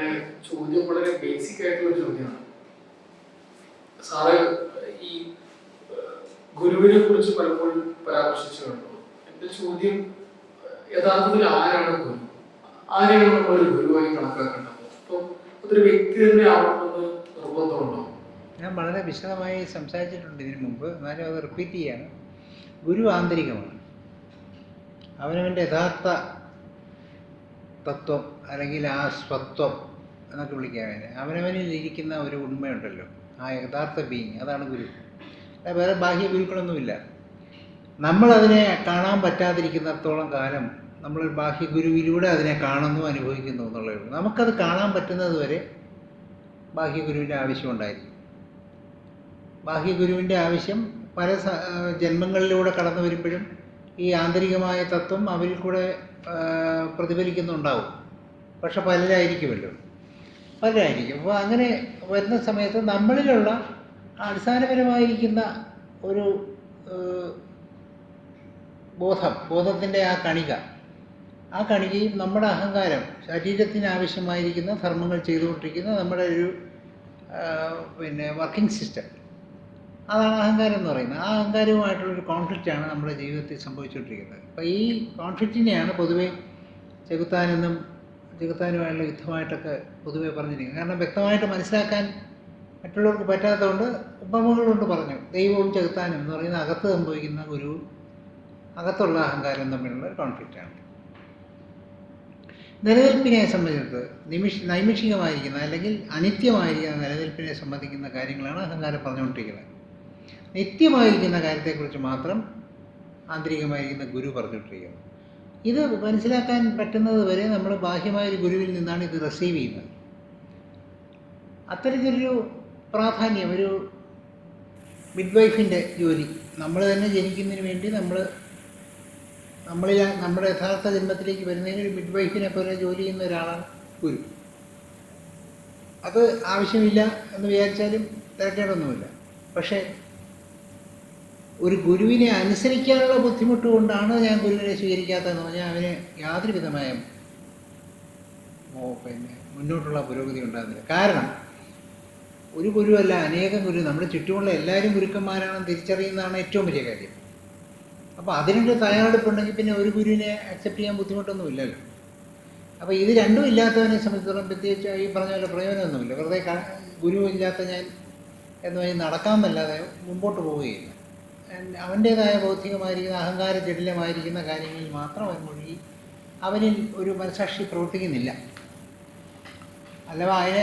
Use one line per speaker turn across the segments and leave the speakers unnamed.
പിന്നെ ചോദ്യം വളരെ ബേസിക് ആയിട്ടുള്ള ചോദ്യമാണ്. സാറ് ഈ ഗുരുവിനെ കുറിച്ച് പലപ്പോഴും പരാമർശിച്ചിട്ടുണ്ടോ? എന്റെ ചോദ്യം യഥാർത്ഥത്തിൽ ആരാണ് ഗുരു? ആരെയാണ് നമ്മൾ ഒരു ഗുരുവായി കണക്കാക്കേണ്ടത്? അപ്പോൾ അതൊരു വ്യക്തി തന്നെ ആവണമെന്ന് നിർബന്ധമുണ്ടോ?
ഞാൻ വളരെ വിശദമായി സംസാരിച്ചിട്ടുണ്ട് ഇതിനു മുമ്പ്. എന്നാലും അത് റിപ്പീറ്റ് ചെയ്യാണ്. ഗുരു ആന്തരികമാണ്. അവനവന്റെ യഥാർത്ഥ തത്വം അല്ലെങ്കിൽ ആ സ്വത്വം എന്നൊക്കെ വിളിക്കാൻ വേണ്ടി അവനവനിൽ ഇരിക്കുന്ന ഒരു ഉണ്മയുണ്ടല്ലോ. ആ യഥാർത്ഥ ബീങ് അതാണ് ഗുരു. വേറെ ബാഹ്യ ഗുരുക്കളൊന്നുമില്ല. നമ്മളതിനെ കാണാൻ പറ്റാതിരിക്കുന്നിടത്തോളം കാലം നമ്മൾ ബാഹ്യ ഗുരുവിലൂടെ അതിനെ കാണുന്നു അനുഭവിക്കുന്നു എന്നുള്ളതേ ഉള്ളൂ. നമുക്കത് കാണാൻ പറ്റുന്നത് വരെ ബാഹ്യ ഗുരുവിന്റെ ആവശ്യമുണ്ടായിരിക്കും ബാഹ്യ ഗുരുവിന്റെ ആവശ്യം പല ജന്മങ്ങളിലൂടെ കടന്നു വരുമ്പോഴും ഈ ആന്തരികമായ തത്വം അവരിൽ കൂടെ പ്രതിഫലിക്കുന്നുണ്ടാവും. പക്ഷെ പലരായിരിക്കുമല്ലോ. പലരായിരിക്കും. അപ്പോൾ അങ്ങനെ വരുന്ന സമയത്ത് നമ്മളിലുള്ള അടിസ്ഥാനപരമായിരിക്കുന്ന ഒരു ബോധം ബോധത്തിന്റെ ആ കണിക. ആ കണികയും നമ്മുടെ അഹങ്കാരം ശരീരത്തിന് ആവശ്യമായിരിക്കുന്ന ധർമ്മങ്ങൾ ചെയ്തുകൊണ്ടിരിക്കുന്ന നമ്മുടെ ഒരു പിന്നെ വർക്കിംഗ് സിസ്റ്റം അതാണ് അഹങ്കാരം എന്ന് പറയുന്നത്. ആ അഹങ്കാരവുമായിട്ടുള്ളൊരു കോൺഫ്ലിക്റ്റാണ് നമ്മുടെ ജീവിതത്തിൽ സംഭവിച്ചുകൊണ്ടിരിക്കുന്നത്. അപ്പോൾ ഈ കോൺഫ്ലിക്റ്റിനെയാണ് പൊതുവെ ചെകുത്താനെന്നും ചെകുത്താനുമായുള്ള യുദ്ധമായിട്ടൊക്കെ പൊതുവെ പറഞ്ഞിരിക്കുന്നത്. കാരണം വ്യക്തമായിട്ട് മനസ്സിലാക്കാൻ മറ്റുള്ളവർക്ക് പറ്റാത്തതുകൊണ്ട് ഉപമകൾ കൊണ്ട് പറഞ്ഞു. ദൈവവും ചെകുത്താനും എന്ന് പറയുന്ന അകത്ത് സംഭവിക്കുന്ന ഒരു അകത്തുള്ള അഹങ്കാരം തമ്മിലുള്ള ഒരു കോൺഫ്ലിക്റ്റാണ് നിലനിൽപ്പിനെ സംബന്ധിച്ചത് നിമിഷ നൈമിഷികമായിരിക്കുന്ന അല്ലെങ്കിൽ അനിത്യമായിരിക്കുന്ന നിലനിൽപ്പിനെ സംബന്ധിക്കുന്ന കാര്യങ്ങളാണ് അഹങ്കാരം പറഞ്ഞുകൊണ്ടിരിക്കുന്നത്. നിത്യമായിരിക്കുന്ന കാര്യത്തെക്കുറിച്ച് മാത്രം ആന്തരികമായിരിക്കുന്ന ഗുരു പറഞ്ഞിട്ടിരിക്കുന്നു. ഇത് മനസ്സിലാക്കാൻ പറ്റുന്നത് വരെ നമ്മൾ ബാഹ്യമായ ഒരു ഗുരുവിൽ നിന്നാണ് ഇത് റിസീവ് ചെയ്യുന്നത്. അത്തരത്തിലൊരു പ്രാധാന്യം ഒരു മിഡ്വൈഫിന്റെ ജോലി. നമ്മൾ തന്നെ ജനിക്കുന്നതിന് വേണ്ടി നമ്മൾ നമ്മളിൽ നമ്മുടെ യഥാർത്ഥ ജന്മത്തിലേക്ക് വരുന്നതിന് ഒരു മിഡ്വൈഫിനെ പോലെ ജോലി ചെയ്യുന്ന ഒരാളാണ് ഗുരു. അത് ആവശ്യമില്ല എന്ന് വിചാരിച്ചാലും തിരക്കേണ്ടൊന്നുമില്ല പക്ഷേ ഒരു ഗുരുവിനെ അനുസരിക്കാനുള്ള ബുദ്ധിമുട്ട് കൊണ്ടാണ് ഞാൻ ഗുരുവിനെ സ്വീകരിക്കാത്തതെന്ന് പറഞ്ഞാൽ അവന് യാതൊരു വിധമായ പിന്നെ മുന്നോട്ടുള്ള പുരോഗതി ഉണ്ടാകുന്നില്ല. കാരണം ഒരു ഗുരുവല്ല അനേകം ഗുരു നമ്മുടെ ചുറ്റുമുള്ള എല്ലാവരും ഗുരുക്കന്മാരാണെന്ന് തിരിച്ചറിയുന്നതാണ് ഏറ്റവും വലിയ കാര്യം. അപ്പോൾ അതിനൊരു തയ്യാറെടുപ്പുണ്ടെങ്കിൽ പിന്നെ ഒരു ഗുരുവിനെ അക്സെപ്റ്റ് ചെയ്യാൻ ബുദ്ധിമുട്ടൊന്നുമില്ലല്ലോ അപ്പോൾ ഇത് രണ്ടും ഇല്ലാത്തവനെ സംബന്ധിച്ചിടത്തോളം പ്രത്യേകിച്ച് ഈ പറഞ്ഞ പോലെ പ്രയോജനമൊന്നുമില്ല. വെറുതെ ഗുരുവില്ലാത്ത ഞാൻ എന്ന് പറഞ്ഞാൽ നടക്കാമെന്നല്ലാതെ മുമ്പോട്ട് പോവുകയില്ല. അവന്റേതായ ബൗദ്ധികമായിരിക്കുന്ന അഹങ്കാര ജടിലമായിരിക്കുന്ന കാര്യങ്ങളിൽ മാത്രം അവൻ അവനിൽ ഒരു മനസാക്ഷി പ്രവർത്തിക്കുന്നില്ല. അല്ലവ അതിനെ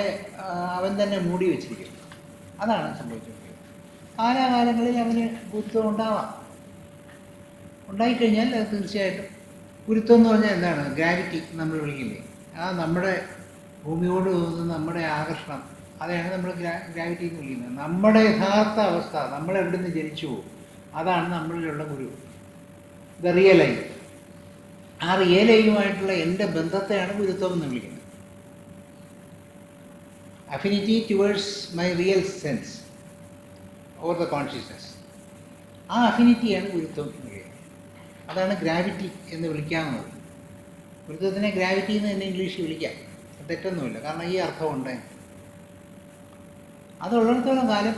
അവൻ തന്നെ മൂടി വെച്ചിരിക്കുന്നു അതാണ് സംഭവിച്ചുകൊണ്ടിരിക്കുന്നത്. കാലാകാലങ്ങളിൽ അവന് ഗുരുത്വം ഉണ്ടാവാം ഉണ്ടായിക്കഴിഞ്ഞാൽ അത് തീർച്ചയായിട്ടും ഗുരുത്വം എന്ന് പറഞ്ഞാൽ എന്താണ്? ഗ്രാവിറ്റി നമ്മൾ വിളിക്കില്ലേ? ആ നമ്മുടെ ഭൂമിയോട് തോന്നുന്ന നമ്മുടെ ആകർഷണം. അതാണ് നമ്മൾ ഗ്രാ ഗ്രാവിറ്റി എന്ന് വിളിക്കുന്നത്. നമ്മുടെ യഥാർത്ഥ അവസ്ഥ നിന്ന് ജനിച്ചു പോകും? അതാണ് നമ്മളിലുള്ള ഗുരു ദ റിയൽ ഐ ആ റിയൽ ഐയുമായിട്ടുള്ള എന്റെ ബന്ധത്തെയാണ് ഗുരുത്വം എന്ന് വിളിക്കുന്നത്. Affinity towards my real sense or the consciousness ആ അഫിനിറ്റിയാണ് ഗുരുത്വം എന്ന് വിളിക്കുന്നത്. അതാണ് ഗ്രാവിറ്റി എന്ന് വിളിക്കാവുന്നത്. ഗുരുത്വത്തിനെ ഗ്രാവിറ്റി എന്ന് തന്നെ ഇംഗ്ലീഷിൽ വിളിക്കാം. തെറ്റൊന്നുമില്ല. കാരണം ഈ അർത്ഥമുണ്ട് അതുള്ളിടത്തോളം കാലം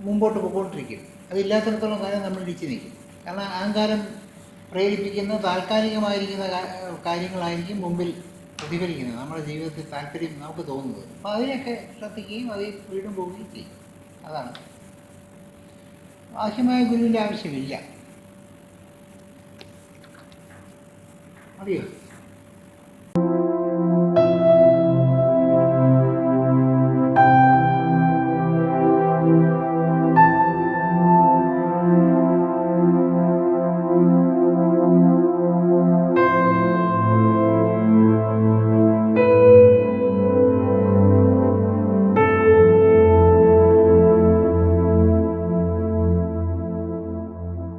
മുമ്പോട്ട് പോയിക്കൊണ്ടിരിക്കും. അതില്ലാത്തിടത്തോളം കാലം നമ്മൾ ഇടിച്ചു നിൽക്കും. കാരണം അഹങ്കാരം പ്രേരിപ്പിക്കുന്ന താൽക്കാലികമായിരിക്കുന്ന കാര്യങ്ങളായിരിക്കും മുമ്പിൽ പ്രതിഫലിക്കുന്നത്. നമ്മുടെ ജീവിതത്തിൽ താല്പര്യം നമുക്ക് തോന്നുന്നത്. അപ്പോൾ അതിനൊക്കെ ശ്രദ്ധിക്കുകയും അതിൽ വീണ്ടും പോവുകയും ചെയ്യും. അതാണ്. ബാഹ്യമായ ഗുരുവിന്റെ ആവശ്യമില്ല. മതിയോ?